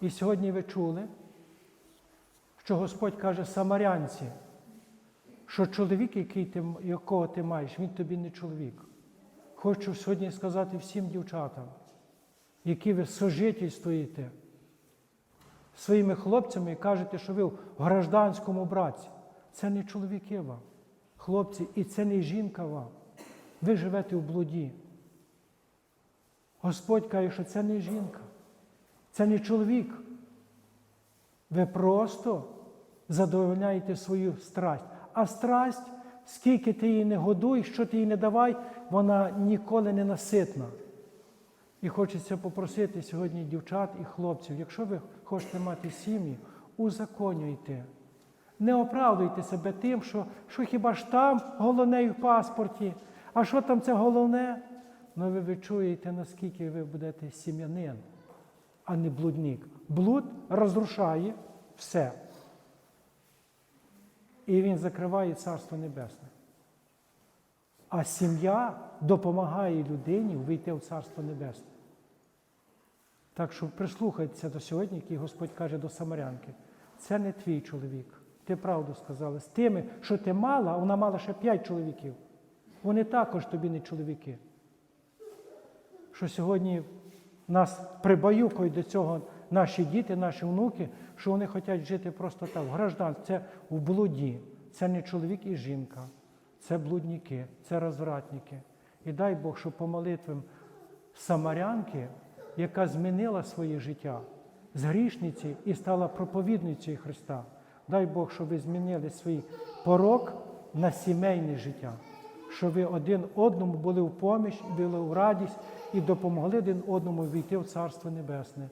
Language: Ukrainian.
І сьогодні ви чули, що Господь каже самарянці, що чоловік, який ти, якого ти маєш, він тобі не чоловік. Хочу сьогодні сказати всім дівчатам, які ви сожительствуєте своїми хлопцями і кажете, що ви в гражданському браці. Це не чоловіки вам, хлопці, і це не жінка вам. Ви живете в блуді. Господь каже, що це не жінка, це не чоловік. Ви просто задовольняєте свою страсть. А страсть, скільки ти її не годуй, що ти їй не давай, вона ніколи не наситна. І хочеться попросити сьогодні дівчат і хлопців, якщо ви хочете мати сім'ї, узаконюйте. Не оправдуйте себе тим, що, що хіба ж там головне і в паспорті, а що там це головне? Ну ви відчуєте, наскільки ви будете сім'янин, а не блудник. Блуд розрушає все. І він закриває Царство Небесне. А сім'я допомагає людині вийти в Царство Небесне. Так що прислухайтеся до сьогодні, який Господь каже до Самарянки. Це не твій чоловік. Ти правду сказала. З тими, що ти мала, вона мала ще п'ять чоловіків. Вони також тобі не чоловіки. Що сьогодні нас прибаюкують до цього наші діти, наші внуки, що вони хочуть жити просто так, в гражданстві. Це в блуді. Це не чоловік і жінка, це блудники, це розвратники. І дай Бог, що по молитвам самарянки, яка змінила своє життя з грішниці і стала проповідницею Христа. Дай Бог, щоб ви змінили свій порок на сімейне життя, щоб ви один одному були в поміч, були в радість і допомогли один одному війти в Царство Небесне.